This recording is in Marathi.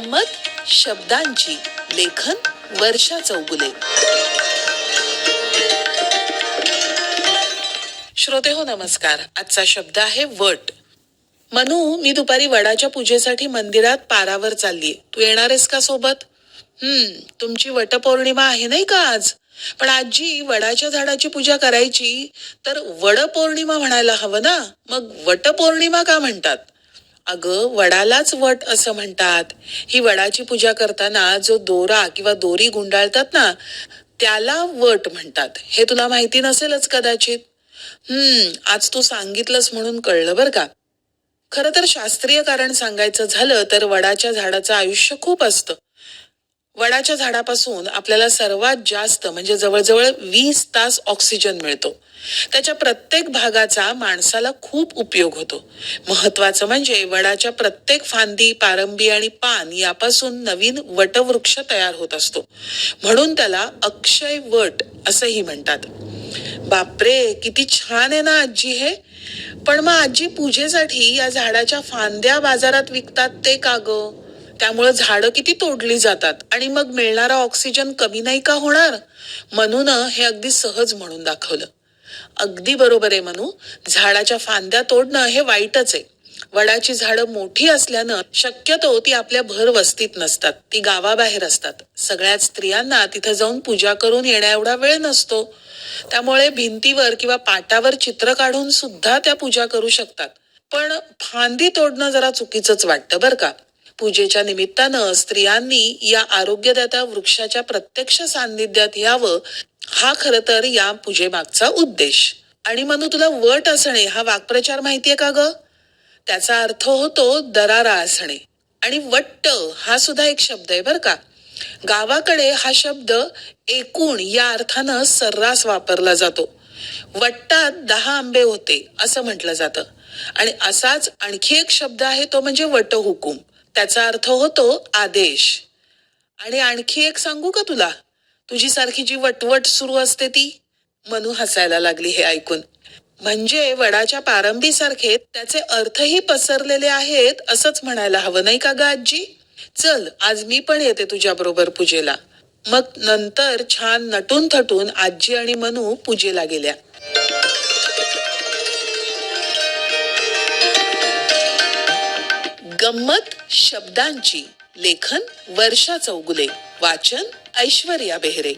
गंमत शब्दांची लेखन वर्षा चौगुले. श्रोते हो नमस्कार. आजचा शब्द आहे वट. मनू मी दुपारी वडाच्या पूजेसाठी मंदिरात पारावर चाललीये. तू येणार आहेस का सोबत? हम्म तुमची वटपौर्णिमा आहे नाही का आज? पण आजी वडाच्या झाडाची पूजा करायची तर वडपौर्णिमा म्हणायला हवं ना? मग वटपौर्णिमा का म्हणतात? अगं वडालाच वट असं म्हणतात. ही वडाची पूजा करताना जो दोरा किंवा दोरी गुंडाळतात ना त्याला वट म्हणतात. हे तुला माहिती नसेलच कदाचित? हम्म आज तू सांगितलंस म्हणून कळलं बरं का. खरं तर शास्त्रीय कारण सांगायचं झालं तर वडाच्या झाडाचं आयुष्य खूप असतं. वडाच्या झाडापासून आपल्याला सर्वात जास्त म्हणजे जवळजवळ वीस तास ऑक्सिजन मिळतो. त्याच्या प्रत्येक भागाचा माणसाला खूप उपयोग होतो. महत्वाचं म्हणजे वडाच्या प्रत्येक फांदी पारंबी आणि पान यापासून नवीन वटवृक्ष तयार होत असतो. म्हणून त्याला अक्षय वट असंही म्हणतात. बापरे किती छान आहे ना आजी हे. पण मग आजी पूजेसाठी या झाडाच्या फांद्या बाजारात विकतात ते का गं? त्यामुळे झाडं किती तोडली जातात आणि मग मिळणारा ऑक्सिजन कमी नाही का होणार? मनून हे अगदी सहज म्हणून दाखवलं. अगदी बरोबर आहे मनू. झाडाच्या फांद्या तोडणं हे वाईटच आहे. वडाची झाडं मोठी असल्यानं शक्यतो ती आपल्या भर वस्तीत नसतात. ती गावाबाहेर असतात. सगळ्याच स्त्रियांना तिथं जाऊन पूजा करून येण्या एवढा वेळ नसतो. त्यामुळे भिंतीवर किंवा पाटावर चित्र काढून सुद्धा त्या पूजा करू शकतात. पण फांदी तोडणं जरा चुकीचंच वाटतं बरं का? पूजेच्या निमित्तानं स्त्रियांनी या आरोग्यदाता वृक्षाच्या प्रत्यक्ष सान्निध्यात यावं हा खर तर या पूजेमागचा उद्देश. आणि म्हणू तुला वट असणे हा वाक्प्रचार माहितीये का ग? त्याचा अर्थ होतो दरारा असणे. आणि वट्ट हा सुद्धा एक शब्द आहे बर का. गावाकडे हा शब्द एकूण या अर्थानं सर्रास वापरला जातो. वट्टात दहा आंबे होते असं म्हटलं जातं. आणि असाच आणखी एक शब्द आहे तो म्हणजे वटहुकूम. त्याचा अर्थ होतो आदेश. आणि आणखी एक सांगू का तुला? तुझी सारखी जी वटवट सुरू असते ती? मनू हसायला लागली हे ऐकून. म्हणजे वडाच्या पारंबीसारखे त्याचे अर्थही पसरलेले आहेत असंच म्हणायला हवं नाही का ग आजी चल आज मी पण येते तुझ्या बरोबर पूजेला. मग नंतर छान नटून थटून आजी आणि मनू पूजेला गेल्या. गंमत शब्दांची. लेखन वर्षा चौगुले. वाचन ऐश्वर्या बेहरे.